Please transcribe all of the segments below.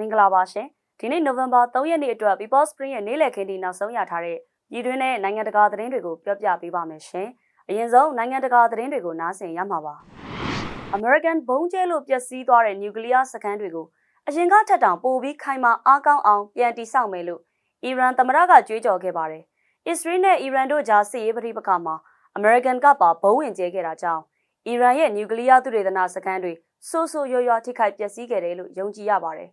မင်္ဂလာပါရှင်ဒီနေ့နိုဝင်ဘာ3ရက်နေ့အတွက် People Spring ရဲ့နေ့လည်ခင်းဒီနောက်ဆုံးရထားတဲ့ပြည်တွင်းနဲ့နိုင်ငံတကာသတင်းတွေကိုပြောပြပေးပါမယ်ရှင်အရင်ဆုံးနိုင်ငံတကာသတင်းတွေကိုနားဆင်ရမှာပါ American ဘုံးကျဲလို့ပျက်စီးသွားတဲ့ nuclear စခန်းတွေကိုအရင်ကထက်တောင်ပိုပြီးခိုင်မာအားကောင်းအောင်ပြန်တည်ဆောက်မယ်လို့အီရန်သမ္မတကကြွေးကြော်ခဲ့ပါတယ်။ Israel နဲ့အီရန်တို့ကြားစစ်ရေးပဋိပက္ခမှာ American ကပါဘုံဝင်ကျဲခဲ့တာကြောင့်အီရန်ရဲ့နျူကလ িয়ার သုတေသနစခန်းတွေဆိုးဆိုးရွားရွားထိခိုက်ပျက်စီးခဲ့တယ်လို့ယုံကြည်ရပါတယ်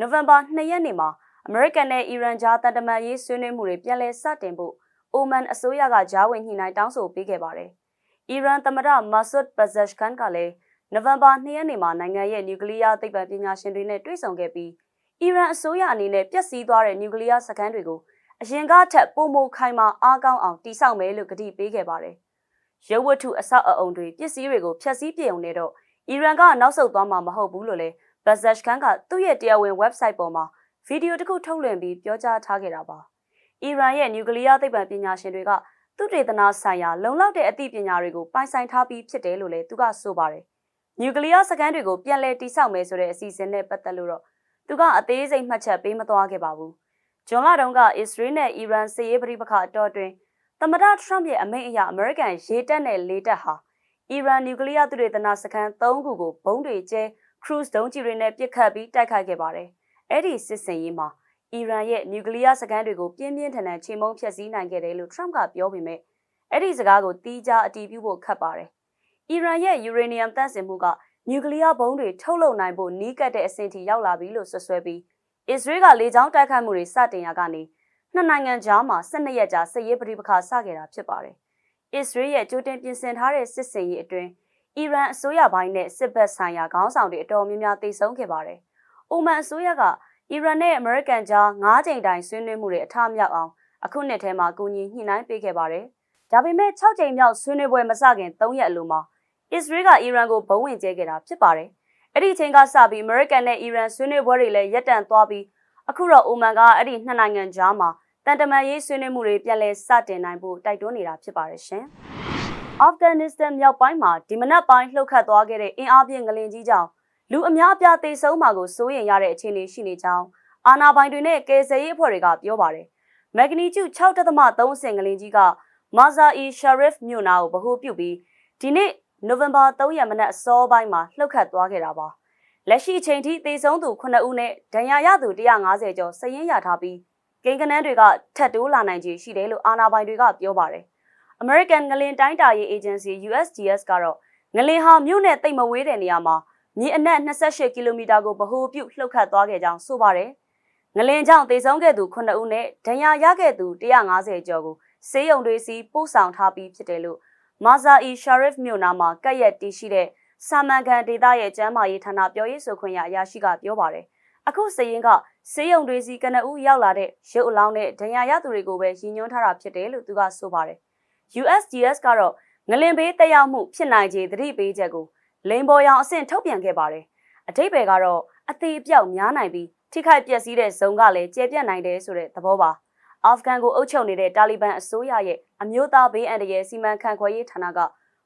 နိုဝင်ဘာ2ရက်နေ့မှာအမေရိကန်နဲ့အီရန်ကြားတန်တမန်ရေးဆွေးနွေးမှုတွေပြန်လည်စတင်ဖို့အိုမန်အစိုးရကကြားဝင်ညှိနှိုင်းတောင်းဆိုပေးခဲ့ပါတယ်။အီရန်သမ္မတမာဆွတ်ပဇက်ကန်ကလည်းနိုဝင်ဘာ2ရက်နေ့မှာနိုင်ငံရဲ့နျူကလ িয়ার သိပ္ပံပညာရှင်တွေနဲ့တွေ့ဆုံခဲ့ပြီးအီရန်အစိုးရအနေနဲ့ပျက်စီးသွားတဲ့နျူကလ িয়ার စခန်းတွေကိုအရင်ကထက်ပိုမိုခိုင်မာအားကောင်းအောင်တည်ဆောက်မယ်လို့ကတိပေးခဲ့ပါတယ်။ရုပ်ဝတ္ထုအဆောက်အအုံတွေပစ္စည်းတွေကိုဖျက်ဆီးပြုံနေတော့အီရန်ကနောက်ဆုတ်သွားမှာမဟုတ်ဘူးလို့လည်း ဘဇက်ကန်ကသူ့ရဲ့တရားဝင် website ပေါ်မှာဗီဒီယိုတစ်ခုထုတ်လွှင့်ပြီးပြောကြားထားခဲ့တာပါ။အီရန်ရဲ့နျူကလ িয়ার သိပ္ပံပညာရှင်တွေကသူတေသနာဆိုင်ရာလုံလောက်တဲ့အသိပညာတွေကိုပိုင်ဆိုင်ထားပြီးဖြစ်တယ်လို့လည်းသူကဆိုပါတယ်။နျူကလ িয়ার စကန်တွေကိုပြန်လည်တိစောက်မယ်ဆိုတဲ့အစီအစဉ်နဲ့ပတ်သက်လို့တော့သူကအသေးစိတ်မှတ်ချက်ပေးမသွားခဲ့ပါဘူး။ဂျွန်လာတုန်းကအစ္စရေးနဲ့အီရန်စစ်ရေးပဋိပက္ခအတော်အတွင်းသမ္မတထရမ့်ရဲ့အမိန့်အရအမေရိကန်ရေတပ်နဲ့လေတပ်ဟာအီရန်နျူကလ িয়ার သုတေသနစခန်း၃ခုကိုဘုံတွေကျဲ cruise ဒုံးကျည်တွေနဲ့ပစ်ခတ်ပြီးတိုက်ခိုက်ခဲ့ပါတယ်။အဲ့ဒီစစ်စင်ရေးမှာအီရန်ရဲ့နျူကလ িয়ার စခန်းတွေကိုပြင်းပြင်းထန်ထန်ချိန်မုံဖျက်ဆီးနိုင်ခဲ့တယ်လို့ Trump ကပြောပေမဲ့အဲ့ဒီစကားကိုတီးခြားအတည်ပြုဖို့ခက်ပါတယ်။အီရန်ရဲ့ယူရေနီယမ်တန့်စင်မှုကနျူကလ িয়ার ဘုံးတွေထုတ်လုပ်နိုင်ဖို့နီးကပ်တဲ့အဆင့်ထိရောက်လာပြီလို့ဆွဆွဲပြီးအစ္စရေးကလေကြောင်းတိုက်ခိုက်မှုတွေစတင်ရာကနေနှစ်နိုင်ငံကြားမှာ12ရက်ကြာစစ်ရေးပဋိပက္ခစခဲ့တာဖြစ်ပါတယ်။အစ္စရေးရဲ့ကြိုတင်ပြင်ဆင်ထားတဲ့စစ်စင်ရေးအတွင်း အီရန်အစိုးရပိုင်းနဲ့စစ်ဘက်ဆိုင်ရာခေါင်းဆောင်တွေအတော်များများတိတ်ဆုံးခဲ့ပါတယ်။အိုမန်အစိုးရကအီရန်နဲ့အမေရိကန်ကြား၅ချိန်တိုင်ဆွေးနွေးမှုတွေအထမြောက်အောင်အခုနှစ်ထဲမှာကူညီညှိနှိုင်းပေးခဲ့ပါတယ်။ဒါပေမဲ့6ချိန်မြောက်ဆွေးနွေးပွဲမစခင်3ရက်အလိုမှာအစ္စရေးကအီရန်ကိုဘုံဝင်ကျဲခဲ့တာဖြစ်ပါတယ်။အဲ့ဒီချိန်ကစပြီးအမေရိကန်နဲ့အီရန်ဆွေးနွေးပွဲတွေလည်းရပ်တန့်သွားပြီးအခုတော့အိုမန်ကအဲ့ဒီနှစ်နိုင်ငံကြားမှာတန်တမန်ရေးဆွေးနွေးမှုတွေပြန်လည်စတင်နိုင်ဖို့တိုက်တွန်းနေတာဖြစ်ပါတယ်ရှင်။ အာဖဂန်နစ္စတန်မြောက်ပိုင်းမှာဒီမနက်ပိုင်းလှုပ်ခတ်သွားခဲ့တဲ့အင်အားပြင်းငလင်ကြီးကြောင့်လူအများအပြားသေဆုံးမှာကိုစိုးရိမ်ရတဲ့အခြေအနေရှိနေကြောင်းအာနာပိုင်တွေနဲ့ကယ်ဆယ်ရေးအဖွဲ့တွေကပြောပါတယ်။မက်ဂနီကျူ6.3အဆင့်ငလင်ကြီးကမာဇာအီရှာရစ်မြို့နာကိုဗဟိုပြုပြီးဒီနေ့နိုဝင်ဘာ3ရက်မနက်အစောပိုင်းမှာလှုပ်ခတ်သွားခဲ့တာပါ။လက်ရှိအချိန်ထိသေဆုံးသူ9ဦးနဲ့ဒဏ်ရာရသူ150ကျော်စည်ရင်းရထားပြီးကိန်းကနန်းတွေကထပ်တိုးလာနိုင်ခြေရှိတယ်လို့အာဏာပိုင်တွေကပြောပါတယ်။ American ငလင်တိုင်းတာရေး agency USGS ကတော့ငလင်ဟာမြို့နဲ့တိတ်မဝေးတဲ့နေရာမှာမြေအနက်28ကီလိုမီတာကိုဗဟိုပြုလှုပ်ခတ်သွားခဲ့ကြောင်းဆိုပါတယ်။ငလင်ကြောင့်သေဆုံးခဲ့သူ9ဦးနဲ့ဒဏ်ရာရခဲ့သူ150ကျော်ကိုဆေးရုံတွေစီပို့ဆောင်ထားပြီးဖြစ်တယ်လို့မာဇာအီရှာရစ်မြို့နာမှာကက်ရက်တီးရှိတဲ့ဆာမန်ကန်ဒေသရဲ့ကျန်းမာရေးဌာနပြောရေးဆိုခွင့်ရအရာရှိကပြောပါတယ်။အခုစရင်ကဆေးရုံတွေစီကနဦးရောက်လာတဲ့ရုပ်အလောင်းနဲ့ဒဏ်ရာရသူတွေကိုပဲရည်ညွှန်းထားတာဖြစ်တယ်လို့သူကဆိုပါတယ်။ USGS ကတော့ငလင်ဘေးတက်ရောက်မှုဖြစ်နိုင်ခြေသတိပေးချက်ကိုလိန်ပေါ်ရောင်အဆင့်ထုတ်ပြန်ခဲ့ပါတယ်။အထိပ္ပယ်ကတော့အသေးအပြောက်များနိုင်ပြီးထိခိုက်ပျက်စီးတဲ့ဇုံကလည်းကျယ်ပြန့်နိုင်တယ်ဆိုတဲ့သဘောပါ။အာဖဂန်ကိုအုပ်ချုပ်နေတဲ့တာလီဘန်အစိုးရရဲ့အမျိုးသားဘေးအန္တရာယ်စီမံခန့်ခွဲရေးဌာနက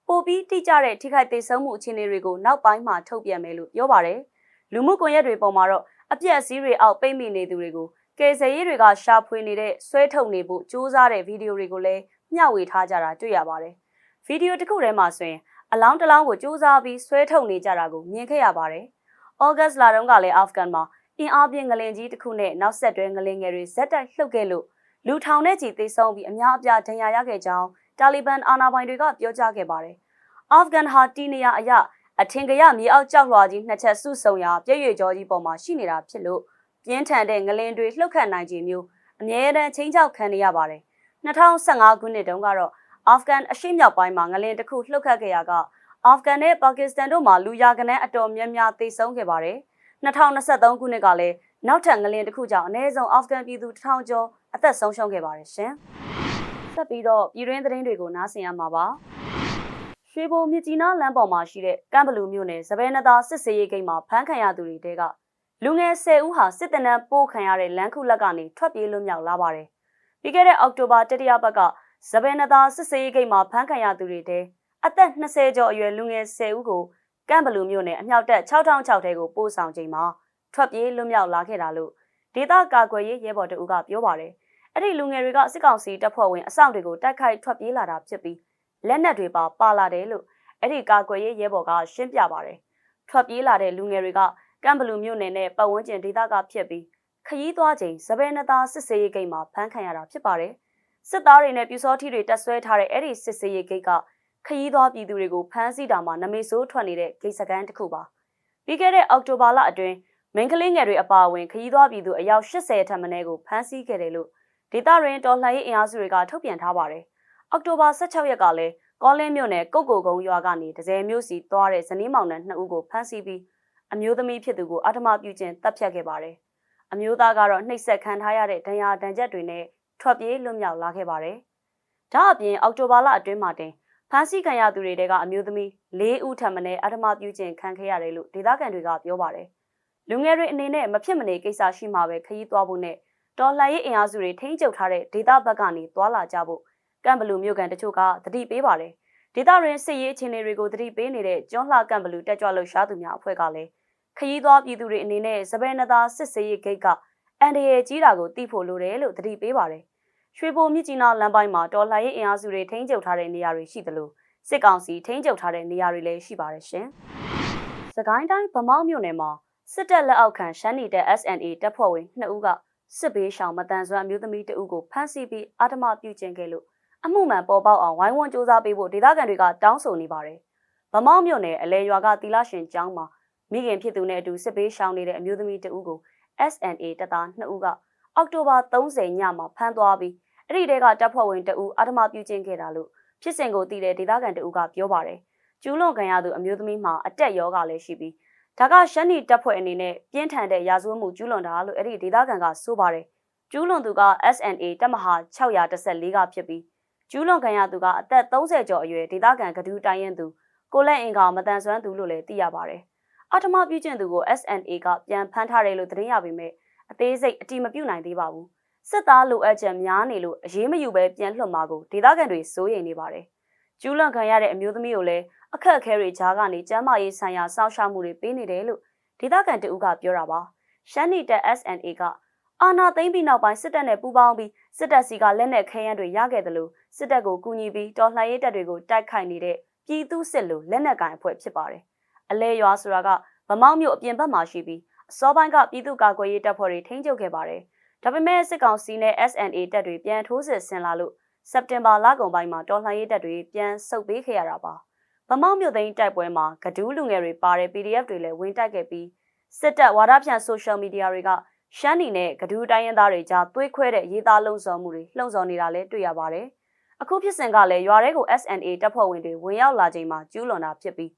ပိုပြီးတိကျတဲ့ထိခိုက်သေးဆုံးမှုအခြေအနေတွေကိုနောက်ပိုင်းမှာထုတ်ပြန်မယ်လို့ပြောပါတယ်။လူမှုကွန်ရက်တွေပေါ်မှာတော့အပြက်စီးတွေအောက်ပိတ်မိနေသူတွေကိုကယ်ဆယ်ရေးတွေကရှာဖွေနေတဲ့ဆွဲထုတ်နေဖို့ကြိုးစားတဲ့ဗီဒီယိုတွေကိုလည်း မျှဝေထားကြတာတွေ့ရပါတယ်။ဗီဒီယိုတစ်ခုထဲမှာဆိုရင်အလောင်းတစ်လောင်းကိုစူးစမ်းပြီးဆွဲထုတ်နေကြတာကိုမြင်ခဲ့ရပါတယ်။ဩဂတ်စ်လတုန်းကလည်းအာဖဂန်မှာအင်အားပြင်းငလင်ကြီးတစ်ခုနဲ့နောက်ဆက်တွဲငလင်ငယ်တွေဇက်တိုက်လှုပ်ခဲ့လို့လူထောင်နဲ့ချီသေဆုံးပြီးအများအပြားဒဏ်ရာရခဲ့ကြောင်းတာလီဘန်အာဏာပိုင်တွေကပြောကြားခဲ့ပါတယ်။အာဖဂန်ဟာတီနီယာအရအထင်ကရမြေအောက်ကြောက်လွှာကြီးနှစ်ချက်စုဆုံရာပြည့်ရွေကြောကြီးပေါ်မှာရှိနေတာဖြစ်လို့ပြင်းထန်တဲ့ငလင်တွေလှုပ်ခတ်နိုင်ခြင်းမျိုးအမြဲတမ်းချင်းချောက်ခံနေရပါတယ်။ 2015ခုနှစ်တုန်းကတော့အာဖဂန်အရှေ့မြောက်ပိုင်းမှာငလင်တစ်ခုလှုပ်ခတ်ခဲ့ရာကအာဖဂန်နဲ့ပါကစ္စတန်တို့မှာလူရကနန်းအတော်များများသေဆုံးခဲ့ပါတယ်။2023ခုနှစ်ကလည်းနောက်ထပ်ငလင်တစ်ခုကြောင့်အနည်းဆုံးအာဖဂန်ပြည်သူ1000ကျော်အသက်ဆုံးရှုံးခဲ့ပါတယ်ရှင်။ဆက်ပြီးတော့ပြည်တွင်းသတင်းတွေကိုနားဆင်ရမှာပါ။ရွှေဘိုမြစ်ကြီးနားလမ်းပေါ်မှာရှိတဲ့ကမ်ဘလူမြို့နယ်စပယ်နသားစစ်စေးရေးဂိတ်မှာဖမ်းခံရသူတွေတဲကလူငယ်10ဦးဟာစစ်တနန်းပို့ခံရတဲ့လမ်းခုလက်ကနေထွက်ပြေးလွတ်မြောက်လာပါတယ်။ ပြီးခဲ့တဲ့အောက်တိုဘာတတိယပတ်ကစပယ်နသားစစ်စေးရေးဂိတ်မှာဖမ်းခံရသူတွေတဲအသက်20ကျော်အရွယ်လူငယ်10ဦးကိုကမ်ဘလူမြို့နယ်အမြောက်တက်6006ထဲကိုပို့ဆောင်ချိန်မှာထွက်ပြေးလွတ်မြောက်လာခဲ့တာလို့ဒေသကာကွယ်ရေးရဲဘော်တအူးကပြောပါတယ်။အဲ့ဒီလူငယ်တွေကစစ်ကောင်စီတပ်ဖွဲ့ဝင်အဆောင်တွေကိုတိုက်ခိုက်ထွက်ပြေးလာတာဖြစ်ပြီးလက်နက်တွေပါပါလာတယ်လို့အဲ့ဒီကာကွယ်ရေးရဲဘော်ကရှင်းပြပါတယ်။ထွက်ပြေးလာတဲ့လူငယ်တွေကကမ်ဘလူမြို့နယ်နဲ့ပတ်ဝန်းကျင်ဒေသကဖြစ်ပြီး ခရီးသွားချိန်စပယ်နသားစစ်စေးရေးဂိတ်မှာဖမ်းခံရတာဖြစ်ပါတယ်။စစ်သားတွေနဲ့ပြူစောထီတွေတက်ဆွဲထားတဲ့အဲ့ဒီစစ်စေးရေးဂိတ်ကခရီးသွားပြည်သူတွေကိုဖမ်းဆီးတာမှာနမေဆိုးထွက်နေတဲ့ဂိတ်စကန်တစ်ခုပါ။ပြီးခဲ့တဲ့အောက်တိုဘာလအတွင်းမင်းကလေးငယ်တွေအပါအဝင်ခရီးသွားပြည်သူအယောက်80ထက်မနည်းကိုဖမ်းဆီးခဲ့တယ်လို့ဒေတာရင်တော်လှန်ရေးအင်အားစုတွေကထုတ်ပြန်ထားပါတယ်။အောက်တိုဘာ16ရက်ကလည်းကောလင်းမြို့နယ်ကုတ်ကိုကုန်းရွာကနေဒဇယ်မြို့စီသွားတဲ့ဇနီးမောင်နှံနှစ်ဦးကိုဖမ်းဆီးပြီးအမျိုးသမီးဖြစ်သူကိုအထမပြုခြင်းတပ်ဖြတ်ခဲ့ပါတယ်။ အမျိုးသားကတော့နှိပ်စက်ခံထားရတဲ့ဒဏ်ရာဒဏ်ချက်တွေနဲ့ထွက်ပြေးလွတ်မြောက်လာခဲ့ပါတယ်။ဒါအပြင်အောက်တိုဘာလအတွင်းမှာတင်ဖမ်းဆီးခံရသူတွေတဲကအမျိုးသမီး၄ဦးထပ်မံအထမပြုခြင်းခံခဲ့ရတယ်လို့ဒေသခံတွေကပြောပါတယ်။လူငယ်တွေအနေနဲ့မဖြစ်မနေကိစ္စရှိမှပဲခရီးသွားဖို့နဲ့တော်လှန်ရေးအင်အားစုတွေထိန်းချုပ်ထားတဲ့ဒေသဘက်ကနေသွာလာကြဖို့ကမ်ဘလူမြို့ကန်တချို့ကတတိပေးပါတယ်။ဒေသရင်းစစ်ရေးအခြေအနေတွေကိုတတိပေးနေတဲ့ကျွန်းလှကမ်ဘလူတက်ကြွလှုပ်ရှားသူများအဖွဲ့ကလည်း ခရီးသွားပြည်သူတွေအနေနဲ့စပယ်နသားစစ်စေးရေးဂိတ်ကအန်ဒီရဲ့ကြီးတာကိုတိဖို့လိုတယ်လို့တတိပေးပါတယ်။ရွှေဘိုမြစ်ကြီးနားလမ်းပိုင်းမှာတော်လှန်ရေးအင်အားစုတွေထိန်းချုပ်ထားတဲ့နေရာတွေရှိသလိုစစ်ကောင်စီထိန်းချုပ်ထားတဲ့နေရာတွေလည်းရှိပါတယ်ရှင်။စကိုင်းတိုင်းဗမောက်မြို့နယ်မှာစစ်တပ်လက်အောက်ခံရှမ်းနီတပ် SNA တပ်ဖွဲ့ဝင်2ဦးကစစ်ဘေးရှောင်မတန်ဆွမ်းအမျိုးသမီးတဦးကိုဖမ်းဆီးပြီးအာဓမပြုကျင့်ခဲ့လို့အမှုမှန်ပေါ်ပေါက်အောင်ဝိုင်းဝန်းစ조사ပေးဖို့ဒေသခံတွေကတောင်းဆိုနေပါတယ်။ဗမောက်မြို့နယ်အလဲရွာကတီလာရှင်ကျောင်းမှာ မိခင်ဖြစ်သူနဲ့အတူစစ်ဘေးရှောင်နေတဲ့အမျိုးသမီးတဦးကို SNA တပ်သား2ဦးကအောက်တိုဘာ30ညမှာဖမ်းသွားပြီးအဲ့ဒီတဲကတပ်ဖွဲ့ဝင်တဦးအာဓမပြုကျင့်ခဲ့တာလို့ဖြစ်စဉ်ကိုသိတဲ့ဒေသခံတဦးကပြောပါတယ်။ကျူးလွန်ခံရသူအမျိုးသမီးမှာအတက်ယောဂလည်းရှိပြီးဒါကရှမ်းနီတပ်ဖွဲ့အနေနဲ့ပြင်းထန်တဲ့ရာဇဝတ်မှုကျူးလွန်တာလို့အဲ့ဒီဒေသခံကဆိုပါတယ်။ကျူးလွန်သူက SNA တပ်မဟာ614ကဖြစ်ပြီးကျူးလွန်ခံရသူကအသက်30ကျော်အရွယ်ဒေသခံကဒူးတိုင်းရင်သူကိုလက်အင်ကောင်မတန်ဆွမ်းသူလို့လည်းသိရပါတယ်။ အထမပြုကျင့်သူကို SNA ကပြန်ဖမ်းထားတယ်လို့သတင်းရပေမဲ့အသေးစိတ်အတိမပြုနိုင်သေးပါဘူး။စစ်သားလိုအပ်ချက်များနေလို့အရေးမယူပဲပြန်လွှတ်မှာကိုဒေသခံတွေစိုးရိမ်နေပါတယ်။ကျူးလွန်ခံရတဲ့အမျိုးသမီးကိုလည်းအခက်အခဲတွေကြားကနေကျန်းမာရေးဆိုင်ရာစောင့်ရှောက်မှုတွေပေးနေတယ်လို့ဒေသခံတဦးကပြောတာပါ။ရှမ်းနီတက် SNA ကအာနာသိမ့်ပြီးနောက်ပိုင်းစစ်တပ်နဲ့ပူးပေါင်းပြီးစစ်တပ်စီကလက်နက်ခဲယမ်းတွေရခဲ့တယ်လို့စစ်တပ်ကိုကူညီပြီးတော်လှန်ရေးတပ်တွေကိုတိုက်ခိုက်နေတဲ့ပြည်သူစစ်လိုလက်နက်ကိုင်အဖွဲ့ဖြစ်ပါတယ်။ အလဲရွာဆိုတာကဗမောက်မြို့အပြင်ဘက်မှာရှိပြီးအစောပိုင်းကပြည်သူ့ကာကွယ်ရေးတပ်ဖွဲ့တွေထိန်းချုပ်ခဲ့ပါတယ်။ဒါပေမဲ့စစ်ကောင်စီနဲ့ SNA တပ်တွေပြန်ထိုးစစ်ဆင်လာလို့စက်တင်ဘာလကုန်ပိုင်းမှာတော်လှန်ရေးတပ်တွေပြန်ဆုတ်ပေးခဲ့ရတာပါ။ဗမောက်မြို့သိမ်းတိုက်ပွဲမှာဂဒူးလူငယ်တွေပါတဲ့ PDF တွေလည်းဝင်တိုက်ခဲ့ပြီးစစ်တပ်ဝါဒဖြန့်ဆိုရှယ်မီဒီယာတွေကရှမ်းနီနဲ့ကဒူးတိုင်းရင်းသားတွေကြားသွေးခွဲတဲ့ရေးသားလုံဆောင်မှုတွေလှုံ့ဆော်နေတာလည်းတွေ့ရပါတယ်။အခုဖြစ်စဉ်ကလည်းရွာထဲကို SNA တပ်ဖွဲ့ဝင်တွေဝင်ရောက်လာချိန်မှာကျူးလွန်တာဖြစ်ပြီး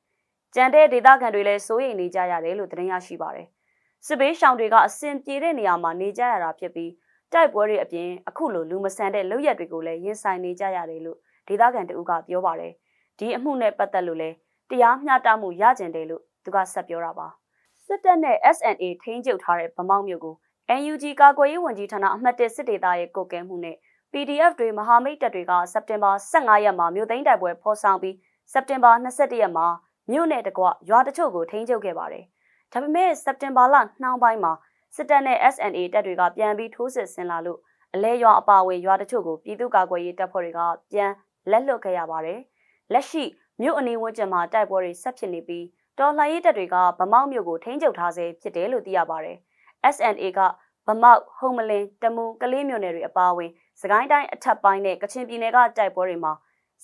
ကြံတဲ့ဒေသခံတွေလည်းစိုးရိမ်နေကြရတယ်လို့သတင်းရရှိပါတယ်။စစ်ဘေးရှောင်တွေကအစဉ်ပြေတဲ့နေရာမှာနေကြရတာဖြစ်ပြီးတိုက်ပွဲတွေအပြင်အခုလိုလူမဆန်တဲ့လုပ်ရက်တွေကိုလည်းရင်ဆိုင်နေကြရတယ်လို့ဒေသခံတဦးကပြောပါတယ်။ဒီအမှုနဲ့ပတ်သက်လို့လည်းတရားမျှတမှုရကြင်တယ်လို့သူကဆက်ပြောတာပါ။စစ်တပ်နဲ့ SNA ထိန်းချုပ်ထားတဲ့ဗမောက်မြို့ကို NUG ကာကွယ်ရေးဝန်ကြီးဌာနအမှတ်၁စစ်ဒေသရဲ့ကိုကဲမှုနဲ့ PDF တွေမဟာမိတ်တပ်တွေကစက်တင်ဘာ15ရက်မှာမြို့သိမ်းတိုက်ပွဲဖော်ဆောင်ပြီးစက်တင်ဘာ22ရက်မှာ မြို့နယ်တကွရွာတချို့ကိုထိန်းချုပ်ခဲ့ပါတယ်။ဒါပေမဲ့စက်တင်ဘာလနှောင်းပိုင်းမှာစစ်တပ်နဲ့ SNA တပ်တွေကပြန်ပြီးထိုးစစ်ဆင်လာလို့အလဲရွာအပါအဝင်ရွာတချို့ကိုပြည်သူ့ကာကွယ်ရေးတပ်ဖွဲ့တွေကပြန်လက်လွတ်ခဲ့ရပါတယ်။လက်ရှိမြို့အနီးဝန်းကျင်မှာတိုက်ပွဲတွေဆက်ဖြစ်နေပြီးတော်လှန်ရေးတပ်တွေကဗမောက်မြို့ကိုထိန်းချုပ်ထားဆဲဖြစ်တယ်လို့သိရပါတယ်။ SNA ကဗမောက်ဟုံမလင်းတမူကလေးမြို့နယ်တွေအပါအဝင်စကိုင်းတိုင်းအထက်ပိုင်းနဲ့ကချင်ပြည်နယ်ကတိုက်ပွဲတွေမှာ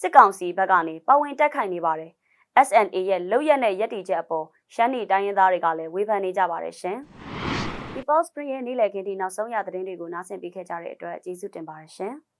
စစ်ကောင်စီဘက်ကနေပဝင်တက်ခိုင်နေပါတယ်။ SNA ရဲ့လုတ်ရက်နဲ့ရက်တီချက်အပေါ်ရှမ်းနီတိုင်းရင်းသားတွေကလည်းဝေဖန်နေကြပါတယ်ရှင်။ People Spring ရဲ့နေ့လည်ခင်းဒီနောက်ဆုံးရသတင်းတွေကိုနားဆင်ပေးခဲ့ကြတဲ့အတွက်ကျေးဇူးတင်ပါတယ်ရှင်။